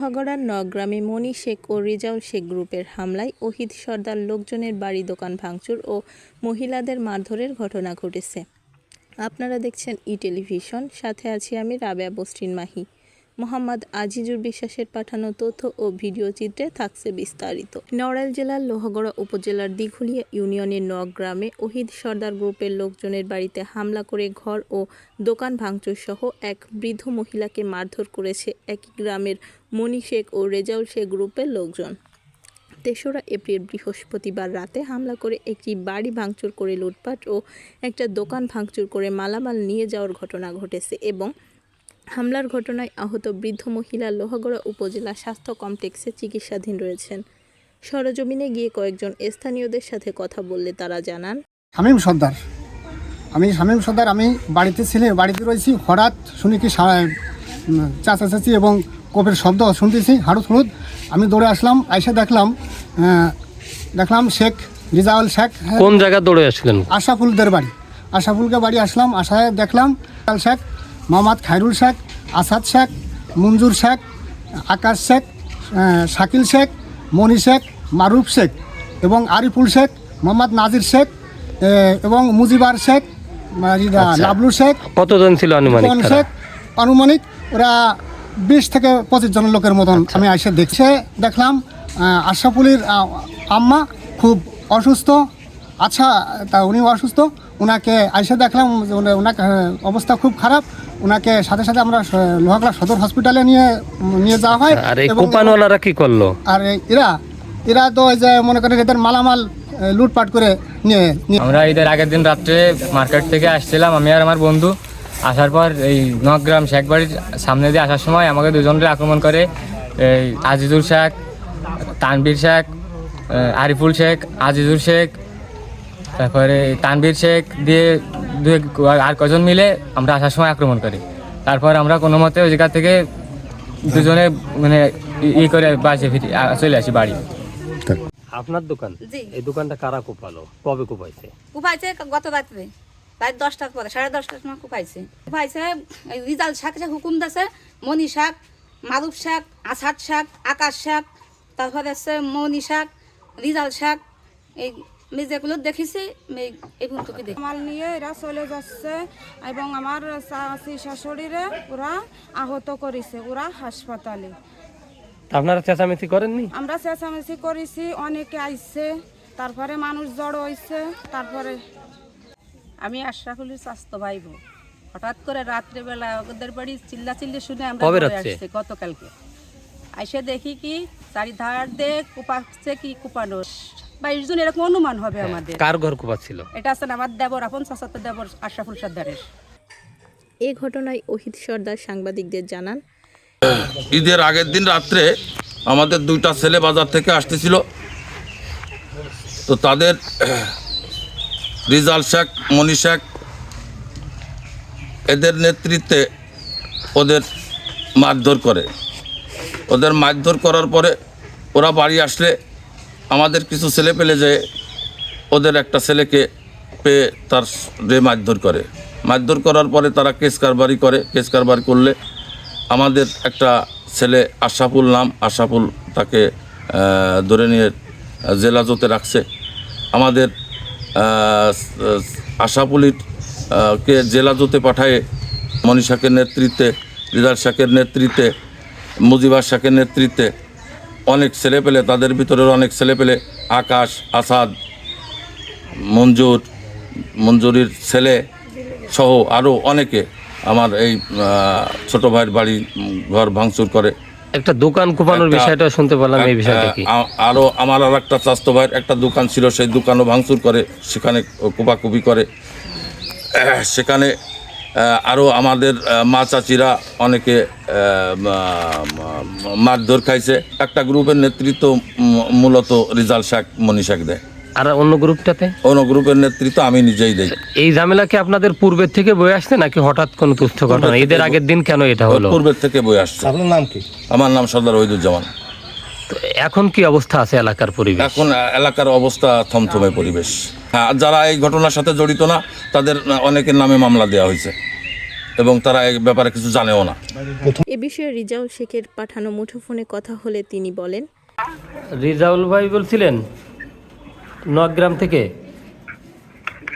লোহাগড়ার নগ্রামে মনি শেখ ও রেজাউল শেখ গ্রুপের হামলায় ওহিদ সর্দার লোকজনের বাড়ি, দোকান ভাঙচুর ও মহিলাদের মারধরের ঘটনা ঘটেছে। আপনারা দেখছেন ই টেলিভিশন, সাথে আছি আমি রাবেয়া বস্রিন মাহি। মোহাম্মদ আজিজুর বিশ্বাসের পাঠানো তথ্য ও ভিডিও চিত্রে থাকছে বিস্তারিত। নড়াইল জেলার লোহাগড়া উপজেলার দিঘুলিয়া ইউনিয়নের নগ গ্রামে ওহিদ সর্দার গ্রুপের লোকজনের বাড়িতে হামলা করে ঘর ও দোকান ভাঙচুর সহ এক বৃদ্ধ মহিলাকে মারধর করেছে একই গ্রামের মনি শেখ ও রেজাউল শেখ গ্রুপের লোকজন। তেসরা এপ্রিল বৃহস্পতিবার রাতে হামলা করে একটি বাড়ি ভাঙচুর করে লুটপাট ও একটা দোকান ভাঙচুর করে মালামাল নিয়ে যাওয়ার ঘটনা ঘটেছে এবং হামলার ঘটনায় আহত বৃদ্ধ মহিলা লোহাগড়া উপজেলা স্বাস্থ্য কমপ্লেক্সে চিকিৎসাধীন রয়েছেন। সরজমিনে গিয়ে কয়েকজন স্থানীয়দের সাথে কথা বললে তারা জানান শামীম সর্দার। আমি শামীম সর্দার আমি বাড়িতে ছিলে বাড়িতে রয়েছি। হঠাৎ শুনি কি উম, চাচাচাচি এবং কোপের শব্দ শুনতেছি হাড়ুদ হুড়ুদ আমি দৌড়ে আসলাম আইসা দেখলাম দেখলাম শেখ রিজাউল শেখ। কোন জায়গা দৌড়ে আসলেন? আশাফুলদের বাড়ি। আশাফুলকে বাড়ি আসলাম আশায় দেখলাম শেখ মোহাম্মদ খায়রুল শেখ আসাদ শেখ মঞ্জুর শেখ আকাশ শেখ শাকিল শেখ মনি শেখ মারুফ শেখ এবং আরিফুল শেখ মোহাম্মদ নাজির শেখ এবং মুজিবার শেখ আহ, ইদা, লাবলু শেখ কতজন ছিল আনুমানিক শেখ আনুমানিক ওরা বিশ থেকে পঁচিশ জনের লোকের মতন আমি এসে দেখছে দেখলাম আহ, আম্মা খুব অসুস্থ আচ্ছা তা উনি অসুস্থ ওনাকে এসে দেখলাম ওনার অবস্থা খুব খারাপ ওনাকে সাথে সাথে আমরা লোহাগড়া সদর হসপিটালে নিয়ে নিয়ে যাওয়া হয় আর এই কোপানওয়ালারা কি করল? আর এরা এরা তো ওই যে মনে করেন এদের মালামাল লুটপাট করে নিয়ে নিয়ে আমরা ঈদের আগের দিন রাত্রে মার্কেট থেকে আসছিলাম আমি আর আমার বন্ধু। আসার পর এই নগ্রাম শেখ বাড়ির সামনে দিয়ে আসার সময় আমাকে দুজনকে আক্রমণ করে এই আজিজুল শেখ তানবীর শেখ আরিফুল শেখ আজিজুল শেখ তারপরে তানবীর শেখ দিয়ে দু এক- আর কজন মিলে আমরা আসার সময় আক্রমণ করি। তারপর আমরা কোনো মতে ওই জায়গা থেকে দুজনে মানে ই- করে বাসে ফিরে চলে আসি বাড়ি। আপনার দোকান? জি। এই দোকানটা কারা কোপালো? কবে কোপাইছে? কুপাইছে গত রাত্রে। রাত দশটার পরে সাড়ে দশটার সময় কুপাইছে। কুপাইছে রিজাল শাক যে হুকুম দিয়েছে মনি শাক মারুফ শাক আষাঢ় শাক আকাশ শাক তারপরে আছে মনি শাক রিজাল শাক এই আমি যেগুলো দেখেছি এই ভুলটুকু দেখি। মাল নিয়ে এরা চলে যাচ্ছে এবং আমার চাচি শাশুড়িরে ওরা আহত করেছে ওরা হাসপাতালে। আপনারা চেঁচামেচি করেননি? আমরা চেঁচামেচি করেছি অনেকে আইছে তারপরে মানুষ জড়ো হয়েছে তারপরে আমি আশরাফুলের স্বাস্থ্য ভাইব। হঠাৎ করে রাত্রেবেলা ওদের বাড়ি চিল্লা চিল্লি শুনে আমরা? আসছি গতকালকে। আইসে দেখি কি চারিধার দিয়ে কুপাচ্ছে কি কুপানো বাইশ জন এরকম অনুমান হবে আমাদের। কার ঘর কোপাচ্ছিল এটা আছে না আমার দেবর আপন চাচাতো দেবর আশরাফুল সর্দারের এ ঘটনায় ওহিদ সর্দার সাংবাদিকদের জানান ঈদের আগের দিন রাত্রে আমাদের দুইটা ছেলে বাজার থেকে আসতেছিল। তো তাদের রিজাল শেখ মনি শেখ এদের নেতৃত্বে ওদের মারধর করে। ওদের মারধর করার পরে ওরা বাড়ি আসলে আমাদের কিছু ছেলে পেলে যে ওদের একটা ছেলেকে পেয়ে তার রে মারধর করে। মারধর করার পরে তারা কেস কারবারি করে। কেস কারবারি করলে আমাদের একটা ছেলে আশাফুল নাম আশাফুল তাকে ধরে নিয়ে জেলাজতে রাখছে। আমাদের আহ, কে জেলাজতে পাঠায় মনি শাকের নেতৃত্বে রিদার শাকের নেতৃত্বে মুজিবার শাকের নেতৃত্বে অনেক ছেলে পেলে তাদের ভিতরের অনেক ছেলে পেলে আকাশ আসাদ মঞ্জুর মঞ্জুরির ছেলে সহ আরও অনেকে আমার এই ছোট ভাইয়ের বাড়ি ঘর ভাঙচুর করে। একটা দোকান কোপানোর বিষয়টা শুনতে পারলাম এই বিষয়টা কি? আরও আমার আর একটা স্বাস্থ্য ভাইয়ের একটা দোকান ছিল সেই দোকানও ভাঙচুর করে সেখানে কোপাকুপি করে। সেখানে আরও আমাদের মা চাচিরা অনেকে মারধর খাইছে। একটা গ্রুপের নেতৃত্ব মূলত রিজাল শেখ মনি শেখ দেয়। আর অন্য গ্রুপটাতে? অন্য গ্রুপের নেতৃত্ব আমি নিজেই দেই। এই ঝামেলা কি আপনাদের পূর্বের থেকে বয়ে আসছে নাকি হঠাৎ কোনো তুচ্ছ ঘটনা? ঈদের আগের দিন কেন এটা হলো? পূর্বের থেকে বই আসছে। আপনার নাম কি? আমার নাম সর্দার ওহিদুজ্জামান। তো এখন কি অবস্থা আছে এলাকার পরিবেশ? এখন এলাকার অবস্থা থমথমে পরিবেশ। হ্যাঁ যারা এই ঘটনার সাথে জড়িত না তাদের অনেকের নামে মামলা দেওয়া হয়েছে। এবং তারা এই ব্যাপারে কিছু জানেও না। এ বিষয়ে রিজাউল শেখের পাঠানো মুঠোফোনে কথা হলে তিনি বলেন রিজাউল ভাই বলছিলেন নগ্রাম থেকে?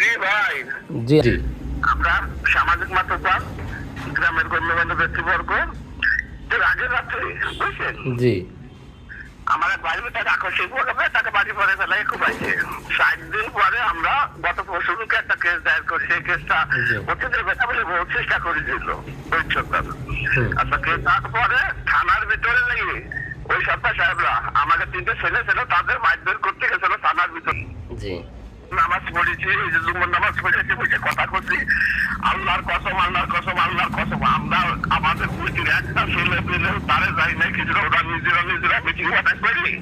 জি ভাই। জি জি। আমরা সামাজিক মাধ্যম গ্রামের গণ্যমান্য ব্যক্তিবর্গ এর আগের রাত্রে বুঝছেন জি। আমার বাড়ি তাকে আকস্মিক ভাবে তাকে বাড়ি পরে ফেলাই খুব আছে ষাট দিন পরে আমরা গত পরশুকে একটা কেস দায়ের করি। সেই কেসটা। অতীতের কথা বলে বহু চেষ্টা করেছিল ওই সরকার। আচ্ছা কেস তারপরে থানার ভিতরে লাগিয়ে ওই সরকার সাহেবরা আমাকে তিনটে ছেলে ছিল তাদের মারধর করতে গেছিল থানার ভিতরে। জি। পড়েছি এই যে জুম্মার নামাজ পড়েছি বসে কথা করছি আল্লাহর কসম আল্লাহর কসম আল্লাহর কসম, আমরা আমাদের কুচির একটা ছেলে পেলে তারে যাই না কিছুটা ওরা নিজেরা নিজেরা মিটিং কথা করি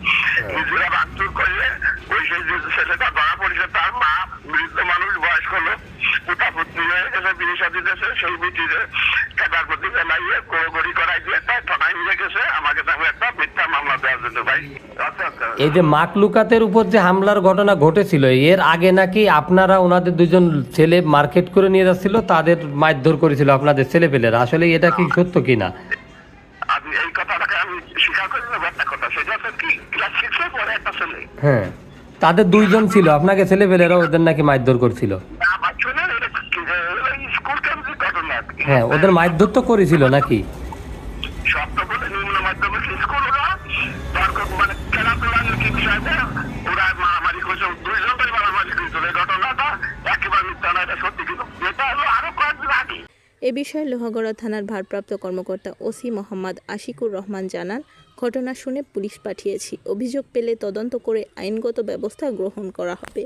নিজেরা ভাঙচুর করলে ওই সেই যে ছেলেটা ধরা পড়েছে তার মা বৃদ্ধ মানুষ বয়স্ক লোক পুতা পুত্রী হয়ে গেছে বিয়ে সাদি দেশে সেই মিটিংয়ে টাকার প্রতি ফেলাইয়ে গড়ি করাই দিয়ে তাই থানায় নিয়ে গেছে আমাকে তাকে একটা মিথ্যা মামলা দেওয়ার জন্য ভাই আচ্ছা আচ্ছা এই যে মাকলুকাতের উপর যে হামলার ঘটনা ঘটেছিল এর আগে নাকি আপনারা ওনাদের দুজন ছেলে মার্কেট করে নিয়ে যাচ্ছিল তাদের মারধর করেছিল আপনাদের ছেলে ছেলেপেলেরা? আসলে এটা কি সত্য কি না এই কথাটাকে আমি স্বীকার করি না কথা। সেটা কি ক্লাস সিক্সের পরে একটা ছেলে। হ্যাঁ। তাদের দুইজন ছিল আপনাকে ছেলেপেলেরা ওদের নাকি মারধর করছিল? ছেলে হ্যাঁ ওদের মারধর তো করেছিল নাকি শব্দ বলে নিম্ন মাধ্যমিক স্কুল ওরা তর্ক মানে খেলাধুলা কি বিষয়টা ওরা মারামারি করছে দুইজনটাই মারামারি করেছিল এই ঘটনাটা একেবারে মিথ্যা না এটা সত্যি কিন্তু এটা হলো আরও কয়েকদিন আগে এ বিষয়ে লোহাগড়া থানার ভারপ্রাপ্ত কর্মকর্তা ওসি মোহাম্মদ আশিকুর রহমান জানান, ঘটনা শুনে পুলিশ পাঠিয়েছি। অভিযোগ পেলে তদন্ত করে আইনগত ব্যবস্থা গ্রহণ করা হবে।